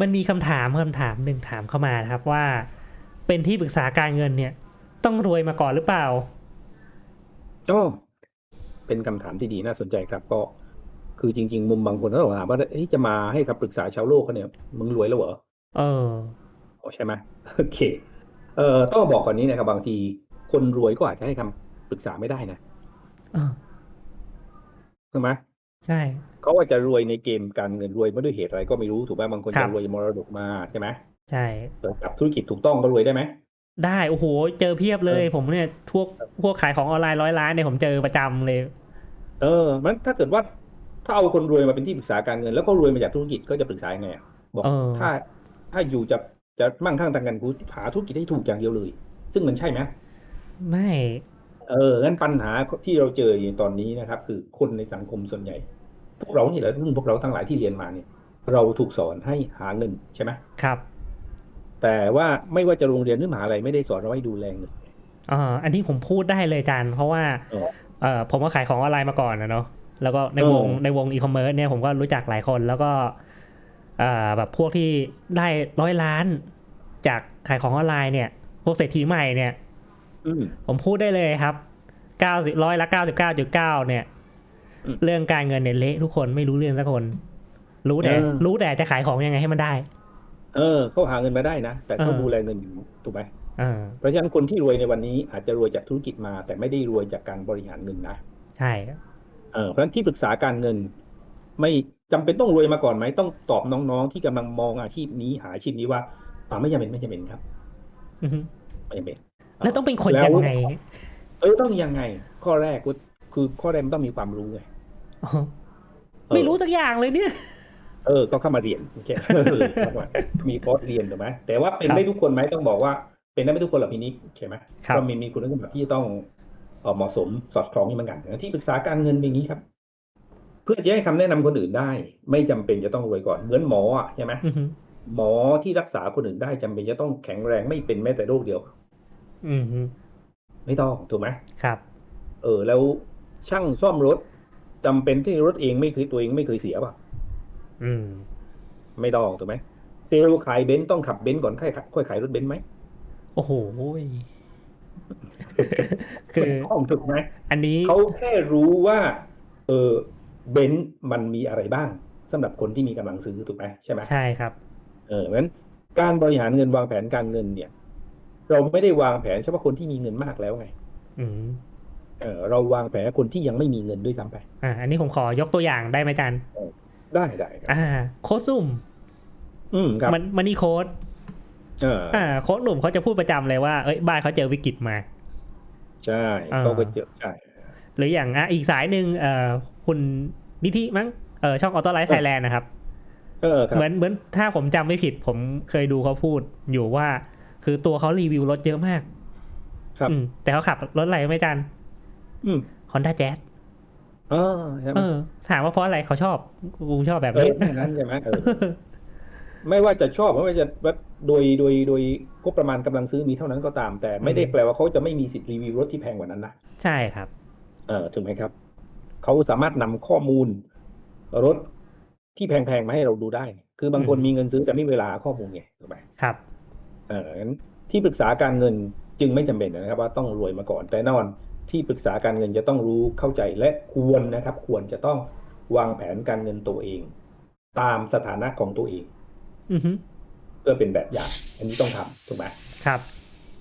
มันมีคำถามคำถามหนึ่งถามเข้ามานะครับว่า เป็นที่ปรึกษาการเงินเนี่ย ต้องรวยมาก่อนหรือเปล่าก็เป็นคำถามที่ดีน่าสนใจครับ ก็คือจริง ๆ มุมบางคนก็ถามว่าเอ๊ะจะมาให้คำปรึกษาชาวโลกเขาเนี่ยมึงรวยแล้วเหรอเอออ๋อใช่ไหมโอเค เอ่อต้องบอกก่อนนี้นะครับ บางทีคนรวยก็อาจจะให้คำปรึกษาไม่ได้นะเออใช่ไหมใช่ เขาอาจจะรวยในเกมการเงินรวยไม่ด้วยเหตุอะไรก็ไม่รู้ถูกไหมบางคนครัจะบรวยมรดกมาใช่ไหมใช่เปิดกับธุรกิจถูกต้องก็รวยได้ไหมได้โอ้โห เจอเพียบเลยเออผมเนี่ยพวกพวกขายของออนไลน์ร้อยล้านเนี่ยผมเจอประจำเลย เออ มันถ้าเกิดว่าถ้าเอาคนรวยมาเป็นที่ปรึกษาการเงิน แล้วก็รวยมาจากธุรกิจก็จะปรึกษายังไงอะบอกเออถ้าถ้าอยู่จะจะมั่งคั่งทางการเงินกูหาธุรกิจให้ถูกอย่างเดียวเลย ซึ่งมันใช่ไหมไม่ เอองั้นปัญหาที่เราเจออยู่ตอนนี้นะครับ คือคนในสังคมส่วนใหญ่ พวกเรานี่แหละรุ่นพวกเราทั้งหลายที่เรียนมาเนี่ย เราถูกสอนให้หาเงินใช่ไหมครับ แต่ว่าไม่ว่าจะโรงเรียนหรือมหาลัยไม่ได้สอนเราให้ดูแลเงินอ่าอันนี้ผมพูดได้เลยอาจารย์เพราะว่าเออเออผมก็ขายของออนไลน์มาก่อนนะเนาะแล้วก็ในเออวงในวงอีคอมเมิร์ซเนี่ยผมก็รู้จักหลายคนแล้วก็อ่าแบบพวกที่ได้ร้อยล้าน จากขายของออนไลน์เนี่ย พวกเศรษฐีใหม่เนี่ยอืมผมพูดได้เลยครับเก้าสิบร้อยละเก้าสิบเก้าจุดเก้าเนี่ยอืม เรื่องการเงินเนี่ยเละทุกคนไม่รู้เรื่องสักคน รู้แต่เออรู้แต่จะขายของยังไงให้มันได้ เออเขาหาเงินมาได้นะ แต่ต้องเออดูแลเงินอยู่ถูกไหมอ่าเพราะฉะนั้นคนที่รวยในวันนี้อาจจะรวยจากธุรกิจมา แต่ไม่ได้รวยจากการบริหารเงินนะใช่เออเพราะฉะนั้นที่ปรึกษาการเงิน ไม่จำเป็นต้องรวยมาก่อนไหมต้องตอบน้องๆที่กำลังมองอาชีพนี้หาอาชีพนี้ว่าอ่าไม่จำเป็นไม่จำเป็นครับอือฮึไม่จำเป็นแล้วต้องเป็นคนแล้วยังไงเออต้องยังไง ข้อแรกก็คือข้อแรกมันต้องมีความรู้ไงอ๋อ ไม่รู้สักอย่างเลยเนี่ย เออก็เข้ามาเรียนโอเคเออเข้ามามีคอร์สเรียนถูกไหมแต่ว่าเป็นครับได้ทุกคนไหมต้องบอกว่า เป็นได้ไม่ทุกคนหรอกพี่นิกใช่ไหมครับก็มีมีคุณสมบัติที่จะต้องเอ่อเหมาะสมสอดคล้องนี่เหมือนกันที่ปรึกษาการเงินเป็นอย่างนี้ครับ เพื่อจะให้คำแนะนำคนอื่นได้ ไม่จำเป็นจะต้องรวยก่อนเหมือนหมออะใช่ไหมอือฮึหมอที่รักษาคนอื่นได้จำเป็นจะต้องแข็งแรงไม่เป็นแม้แต่โรคเดียว อือฮึไม่ต้องถูกไหมครับ เออ แล้วช่างซ่อมรถ จำเป็นที่รถเองไม่เคยตัวเองไม่เคยเสียป่ะ อืม ไม่ต้องถูกไหมเซลล์ขายเบนซ์ต้องขับเบนซ์ก่อนค่อยขายค่อยขายรถเบนซ์ไหมโอ้โหยคือต้องถูกไหมอันนี้เขาแค่รู้ว่า เออเบนซ์มันมีอะไรบ้างสำหรับคนที่มีกำลังซื้อถูกไหมใช่ไหมใช่ครับ เออเพราะฉะนั้นการบริหารเงินวางแผนการเงินเนี่ย เราไม่ได้วางแผนเฉพาะคนที่มีเงินมากแล้วไงอืม เออเราวางแผนคนที่ยังไม่มีเงินด้วยซ้ำไปอ่าอันนี้ผมขอยกตัวอย่างได้ไหมอาจารย์ได้ได้ครับอ่า โค้ดซุ่ม อืมครับมันมันนี่โค้ดเอออ่าโค้ดหนุ่มเขาจะพูดประจำเลยว่าเอ้ยบ้านเขาเจอวิกฤตมา ใช่อ่าเขาก็เจอใช่หรืออย่างอะอีกสายหนึ่งเอ่อคุณนิธิมั้งเออช่องออโต้ไลฟ์ไทยแลนด์นะครับเออครับเหมือนเหมือนถ้าผมจำไม่ผิด ผมเคยดูเขาพูดอยู่ว่า คือตัวเขารีวิวรถเยอะมาก ครับอืมแต่เขาขับรถอะไรไม่จันอืม ฮอนด้าแจ๊สเออใช่ไหมเออ ถามว่าเพราะอะไรเขาชอบกูชอบแบบเออนี้แค่นั้นใช่ไหมเออไม่ว่าจะชอบไม่ว่าจะว่าโดยโดยโดยงบประมาณกำลังซื้อมีเท่านั้นก็ตาม แต่ไม่ได้อืมแปลว่าเขาจะไม่มีสิทธิ์รีวิวรถที่แพงกว่านั้นนะใช่ครับ เออถูกไหมครับเขาสามารถนำข้อมูล รถที่แพงๆมาให้เราดูได้ คือบางคนอืมมีเงินซื้อแต่ไม่มีเวลาหาข้อมูลไงถูกไหมครับ เอองั้นที่ปรึกษาการเงินจึงไม่จำเป็นนะครับ ว่าต้องรวยมาก่อนแต่แน่นอน ที่ปรึกษาการเงินจะต้องรู้เข้าใจและควรนะครับ ควรจะต้องวางแผนการเงินตัวเอง ตามสถานะของตัวเองอือฮึเพื่อเป็นแบบอย่าง อันนี้ต้องทำถูกไหมครับ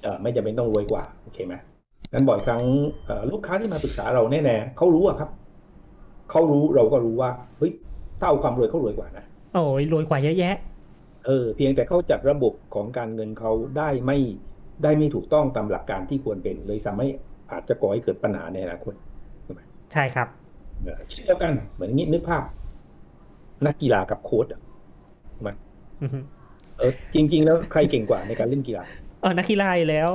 เออไม่จำเป็นต้องรวยกว่าโอเคไหมนั้นบ่อยครั้งเอ่อลูกค้าที่มาปรึกษาเราแน่ๆเขารู้อะครับเขารู้เราก็รู้ว่าเฮ้ยถ้าเอาความรวยเขารวยกว่านะโอ้ยรวยกว่าเยอะแยะ เออ เพียงแต่เขาจัดระบบของการเงินเขาได้ไม่ได้ไม่ถูกต้องตามหลักการที่ควรเป็นเลยทำให้ อาจจะก่อให้เกิดปัญหาในอนาคตใช่ครับเออเช่นเดียวกันเหมือนอย่างนี้นึกภาพ นักกีฬากับโค้ชอะอือฮึเออจริง ๆ แล้วใครเก่งกว่าในการเล่นกีฬาเออนักกีฬาอยู่แล้ว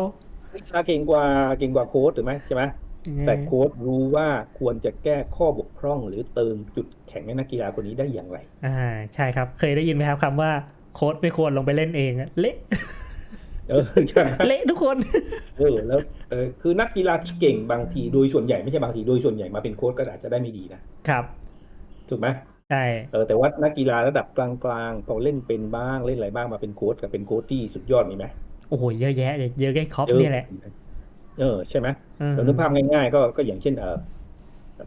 นักกีฬาเก่งกว่าเก่งกว่าโค้ชถูกไหมใช่ไหมแต่โค้ชรู้ว่าควรจะแก้ข้อบกพร่อง หรือเติมจุดแข็งให้นักกีฬาคนนี้ได้อย่างไร อ่า ใช่ครับ เคยได้ยินไหมครับคำว่าโค้ดไม่ควรลงไปเล่นเองอะเละ เออใช่ไหมเละทุกคน เออแล้วเออคือนักกีฬาที่เก่งบางทีโดยส่วนใหญ่ไม่ใช่บางทีโดยส่วนใหญ่มาเป็นโค้ชก็อาจจะได้ไม่ดีนะครับ ถูกไหมใช่เออแต่ว่านักกีฬาระดับกลางๆพอเล่นเป็นบ้างเล่นอะไรบ้างมาเป็นโค้ชกับเป็นโค้ชที่สุดยอดมีไหมโอ้โหเยอะแยะเลยเยอะแยะครอปเยอะเนี่ยแหละ เออใช่ไหมอืมเรานึกภาพง่ายๆ ก็ก็อย่างเช่นเออ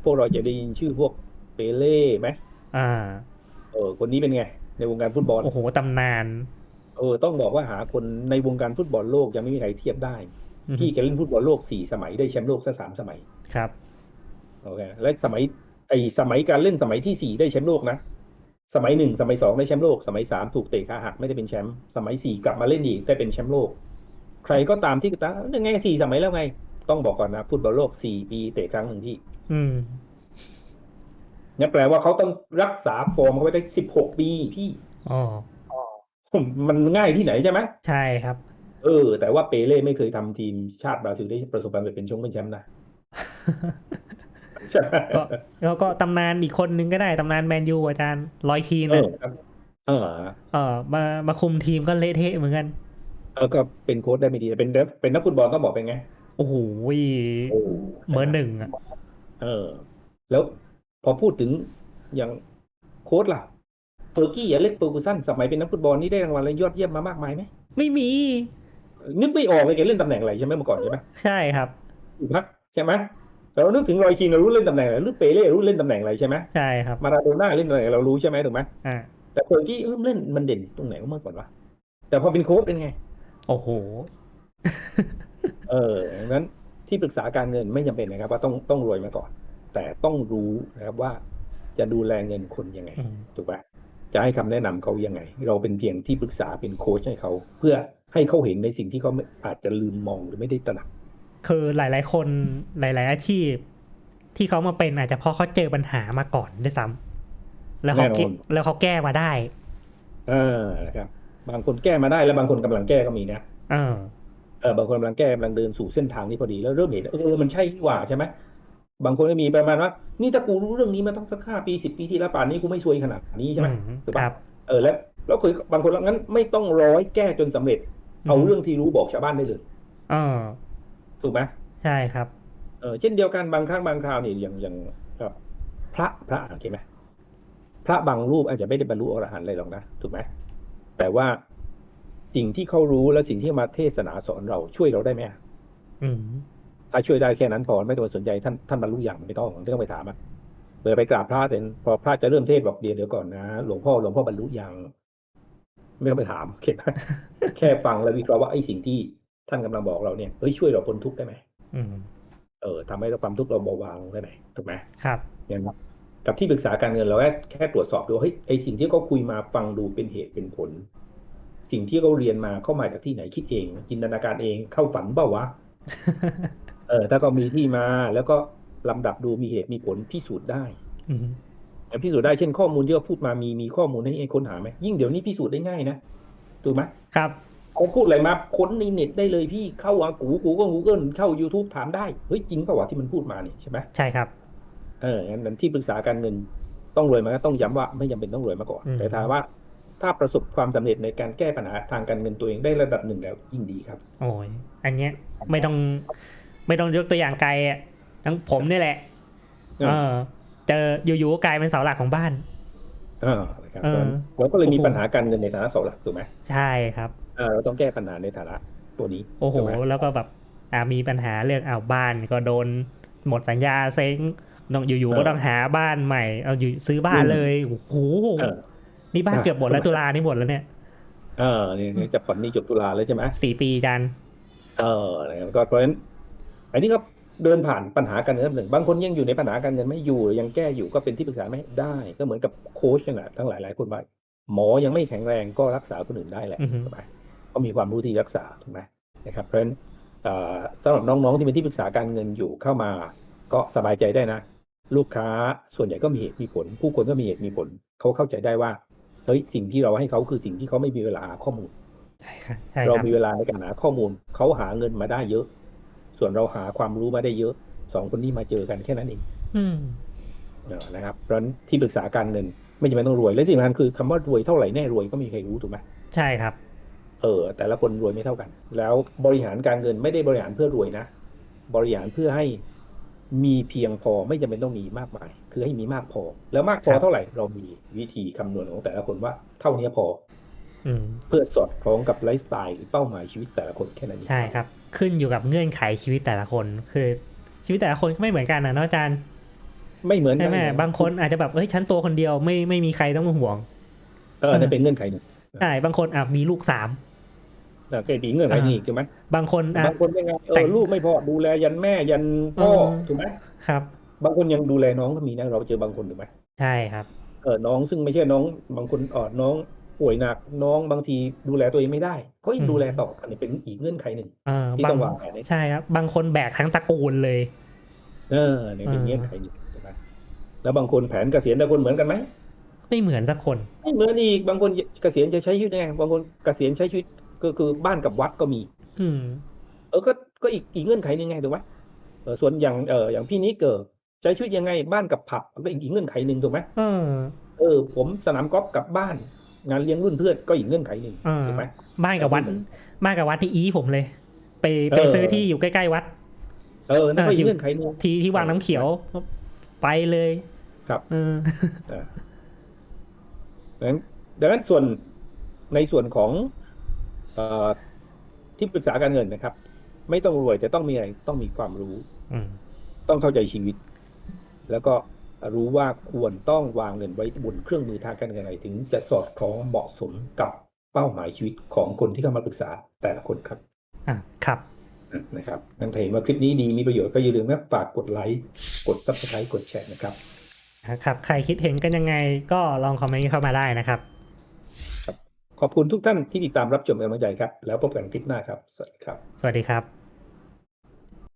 พวกเราจะได้ยินชื่อพวกเปเล่ไหมอ่า เออคนนี้เป็นไง ในวงการฟุตบอลโอ้โหตำนาน เออต้องบอกว่าหาคนในวงการฟุตบอลโลกยังไม่มีใครเทียบได้อืมพี่แกเล่นฟุตบอลโลกสี่สมัยได้แชมป์โลกซะสามสมัยครับโอเคและสมัยไอสมัยการเล่นสมัยที่สี่ได้แชมป์โลกนะสมัยหนึ่งสมัยสองได้แชมป์โลก สมัยสามถูกเตะขาหักไม่ได้เป็นแชมป์สมัยสี่กลับมาเล่นอีกได้เป็นแชมป์โลก ใครก็ตามที่ตามยังไงสี่สมัยแล้วไง ต้องบอกก่อนนะฟุตบอลโลกสี่ปีเตะครั้งหนึ่งที่ อืมนั่นแปลว่าเขาต้องรักษาฟอร์มเขาไว้ได้สิบหกปีพี่อ๋อ มันง่ายที่ไหนใช่ไหมใช่ครับ เออ แต่ว่าเปเล่ไม่เคยทำทีมชาติบราซิลได้ประสบความสำเร็จเป็นชงเป็นแชมป์นะใช่ไหมก็แล้วก็ตำนานอีกคนนึงก็ได้ตำนานแมนยูอาจารย์ลอยคีนเอนะอครับเออเออมามาคุมทีมก็เละเทะเหมือนกันเออก็เป็นโค้ชได้ไม่ดีแต่เป็นเป็นนักฟุตบอลก็บอกเป็นไง โอ้โหโอ้เบอร์หนึ่งอะเออ แล้วพอพูดถึงอย่างโค้ชล่ะ เฟอร์กี้อเล็กเฟอร์กูสันสมัยเป็นนักฟุตบอลนี่ได้รางวัลอะไรยอดเยี่ยมมามากมายไหมไม่มี นึกไม่ออกเลยแกเล่นตำแหน่งอะไรใช่ไหมเมื่อก่อนใช่ไหมใช่ครับถูกไหมใช่ไหมเรานึกถึงรอยคีนเรารู้เล่นตำแหน่งอะไรหรือเปเล่รู้เล่นตำแหน่งอะไรใช่ไหมใช่ครับมาราโดน่าเล่นตำแหน่งอะไรเรารู้ใช่ไหมถูกไหมอ่าแต่เฟอร์กี้เออเล่นมันเด่นตรงไหนเมื่อก่อนวะแต่พอเป็นโค้ชเป็นไง โอ้โห เออดังนั้นที่ปรึกษาการเงินไม่จำเป็นนะครับ ว่าต้องต้องรวยมาก่อน แต่ต้องรู้นะครับว่าจะดูแลเงินคนยังไงอืมถูกปะ จะให้คำแนะนำเขายังไง เราเป็นเพียงที่ปรึกษาเป็นโค้ชให้เขา เพื่อให้เขาเห็นในสิ่งที่เขาไม่อาจจะลืมมองหรือไม่ได้ตระหนัก คือหลาย ๆ คนหลาย ๆ อาชีพ ที่เขามาเป็นอาจจะเพราะเขาเจอปัญหามาก่อนด้วยซ้ำแล้วเขาแก้แน่นอนแล้วเขาแก้มาได้เออนะครับ บางคนแก้มาได้แล้วบางคนกำลังแก้ก็มีนะเออเออบางคนกำลังแก้กำลังเดินสู่เส้นทางนี้พอดีแล้วเริ่มเห็นเออมันใช่นี่หว่าใช่ไหม บางคนก็มีประมาณว่า นี่ถ้ากูรู้เรื่องนี้มาตั้งสักห้าปีสิบปีที่แล้วป่านนี้กูไม่ซวยขนาดนี้ใช่ไหมอืมถูกคปะรับเออแล้วแล้วเคยบางคนว่างั้นไม่ต้องร้อยแก้จนสำเร็จ เอาเรื่องที่รู้บอกชาวบ้านได้เลยเออถูกไหมใช่ครับ เออเช่นเดียวกันบางครั้งบางคราวนี่อย่างอย่างครับ พระพระโอเคไหมพระบางรูปอาจจะไม่ได้บรรลุอรหันต์อะไรหรอกนะถูกไหมแต่ว่าสิ่งที่เขารู้และสิ่งที่มาเทศนาสอนเราช่วยเราได้ไหมอะอืม ถ้าช่วยได้แค่นั้นพอไม่ต้องไปสนใจท่านท่านบรรลุอย่างไม่ต้องไม่ต้องไปถามอะเปิดไปกราบพระเสร็จพอพระจะเริ่มเทศน์บอกเดี๋ยวเดี๋ยวก่อนนะหลวงพ่อหลวงพ่อบรรลุอย่างไม่ต้องไปถามโอเคไหมแค่ฟังแล้ววิเคราะห์ว่าไอ้สิ่งที่ท่านกำลังบอกเราเนี่ยเฮ้ยช่วยเราพ้นทุกข์ได้ไหมอืมเออทำให้เราความทุกข์เราเบาบางลงได้ไหมถูกไหมครับอย่างกับที่ปรึกษาการเงินเราแค่แค่ตรวจสอบดูเฮ้ยไอ้สิ่งที่เขาคุยมาฟังดูเป็นเหตุเป็นผล สิ่งที่เขาเรียนมาเข้ามาจากที่ไหนคิดเองจินตนาการเองเข้าฝันเปล่าวะ เออถ้าก็มีที่มาแล้วก็ลำดับดูมีเหตุมีผลพิสูจน์ได้อืมแต่พิสูจน์ได้เช่นข้อมูลที่เราพูดมามีมีข้อมูลให้ให้ค้นหาไหมยิ่งเดี๋ยวนี้พิสูจน์ได้ง่ายนะถูกไหมครับเขาพูดอะไรมาค้นในเน็ตได้เลยพี่เข้าอากูกูก็กูเกิลเข้า YouTube ถามได้เฮ้ยจริงเปล่าวะที่มันพูดมานี่ใช่ไหมใช่ครับเอองั้นนั้นที่ปรึกษาการเงินต้องรวยมาก็ต้องย้ำว่าไม่จำเป็นต้องรวยมาก่อนอืมแต่ถามว่าถ้าประสบความสำเร็จในการแก้ปัญหาทางการเงินตัวเองได้ระดับหนึ่งแล้วยิ่งดีครับ โอ้ยอันเนี้ยไม่ต้อง ไม่ต้องยกตัวอย่างไกลอะทั้งผมนี่แหละอืมเออเจออยู่ๆก็กลายเป็นเสาหลักของบ้านเออนะครับเออเราก็เลยมีโอ้โหปัญหาการเงินในฐานะเสาหลักถูกไหมใช่ครับเออเราต้องแก้ปัญหาในฐานะตัวนี้ โอ้โหถูกไหมแล้วก็แบบอ่ามีปัญหาเรื่องอ้าวบ้านก็โดนหมดสัญญาเซ้งต้องอยู่ๆก็ต้องหาบ้านใหม่เอาอยู่ซื้อบ้านเลยโอ้โหเออนี่บ้านอะเกือบหมดแล้วตุลานี่หมดแล้วเนี่ย เออเนี่ยจะผ่อนหนี้จบตุลาแล้วใช่ไหมสี่ปีจันเออนะครับก็เพราะฉะนั้น อันนี้ก็เดินผ่านปัญหาการเงินหนึ่งบางคนยังอยู่ในปัญหาการเงินไม่อยู่ยังแก้อยู่ก็เป็นที่ปรึกษาไม่ได้ ก็เหมือนกับโค้ชนั่นแหละทั้งหลายหลายคนว่าหมอยังไม่แข็งแรงก็รักษาคนอื่นได้แหละอือฮึถูกไหมก็มีความรู้ที่รักษาถูกไหมนะครับ เพราะฉะนั้นเอ่อสำหรับน้องๆที่เป็นที่ปรึกษาการเงินอยู่เข้ามา ก็สบายใจได้นะ ลูกค้าส่วนใหญ่ก็มีเหตุมีผล ผู้คนก็มีเหตุมีผลเขาเข้าใจได้ว่าเฮ้ยสิ่งที่เราให้เขาคือสิ่งที่เขาไม่มีเวลาหาข้อมูลใช่ครับใช่เราครับมีเวลาในการหาข้อมูลเขาหาเงินมาได้เยอะ ส่วนเราหาความรู้มาได้เยอะสองคนนี้มาเจอกันแค่นั้นเองอืมเออนะครับเพราะฉะนั้นที่ปรึกษาการเงินไม่จำเป็นต้องรวย และสิ่งสำคัญคือคำว่ารวยเท่าไหร่แน่รวยก็ไมมีใครรู้ถูกไหมใช่ครับ เออ แต่ละคนรวยไม่เท่ากัน แล้วบริหารการเงินไม่ได้บริหารเพื่อรวยนะบริหารเพื่อให้มีเพียงพอไม่จำเป็นต้องมีมากมาย คือให้มีมากพอ แล้วมากพอครับเท่าไหร่เรามีวิธีคำนวณของแต่ละคนว่า เท่านี้พออืม เพื่อสอดคล้องกับไลฟ์สไตล์หรือเป้าหมายชีวิตแต่ละคนแค่นั้นเองใช่ครับ ขึ้นอยู่กับเงื่อนไขชีวิตแต่ละคน คือ ชีวิตแต่ละคนก็ไม่เหมือนกันนะเนาะอาจารย์ ไม่เหมือนกัใช่ไหมเลยะบางคนอาจจะแบบเอ้ยฉันตัวคนเดียวไม่ไม่มีใครต้องมาห่วง เออนั่นเป็นเงื่อนไขหนึ่งใช่บางคนอะมีลูกสามนะก็อีกเงื่อนไขหนึงอีกใช่ไหมบางคนอะบางคนยังไงเอแต่องลูกไม่พอดูแลยันแม่ยันพ่อเออถูกไหมครับ บางคนยังดูแลน้องก็มีนะเราเจอบางคนถูกไหมใช่ครับเออน้องซึ่งไม่ใช่น้อง บางคนเออน้อง ป่วยหนักน้องบางทีดูแลตัวเองไม่ได้เขายังอืมดูแลต่ออันนี้เป็นอีกเงื่อนไขหนึ่งเออที่บางต้องวางแผนให้ใช่ครับ บางคนแบกทั้งตระกูลเลย เออเนี่ยเป็นเออเงื่อนไขหนึ่งใช่ไหมแล้วบางคนแผนเกษียณแต่ละคนเหมือนกันไหมไม่เหมือนสักคน ไม่เหมือนอีกบางคนเกษียณจะใช้ชีวิตยังไงบางคนเกษียณใช้ชีวิตก็คือบ้านกับวัดก็มี อืม เออก็ก็อีกอีกเงื่อนไขหนึ่งไงถูกไหมเออส่วนอย่างเอออย่างพี่นี้เกิดใช้ชีวิตยังไงบ้านกับผับก็อีกเงื่อนไขหนึ่งถูกไหมเออเออผมสนามกอล์ฟกับบ้าน งานเลี้ยงรุ่นเพื่อนก็อีกเงื่อนไขหนึ่งเออถูกไหมบ้านกับวัดบ้านกับวัดที่อีผมเลย ไปไปเออซื้อที่อยู่ใกล้ๆวัด เออนั่นก็เอออีกเงื่อนไขหนึ่งที่ที่วางน้ำเขียว ไปเลย ครับเอออ่าดังนั้นดังนั้นส่วนในส่วนของเอ่อที่ปรึกษาการเงินนะครับ ไม่ต้องรวยแต่ต้องมีอะไรต้องมีความรู้อืมต้องเข้าใจชีวิต แล้วก็ รู้ว่าควรต้องวางเงินไว้บนเครื่องมือทางการเงินอะไรถึงจะสอดคล้องเหมาะสมกับเป้าหมายชีวิตของคนที่เข้ามาปรึกษาแต่ละคนครับอะครับนะครับนั่นเห็นว่าคลิปนี้ดีมีประโยชน์ก็อย่าลืมนะฝากกดไลค์กด subscribe กดแชร์นะครับครับ ใครคิดเห็นกันยังไงก็ลองคอมเมนต์เข้ามาได้นะครับ ขอบคุณทุกท่านที่ติดตามรับชมเป็นกำลังใจครับ แล้วพบกันคลิปหน้าครับ สวัสดีครับ สวัสดีครับ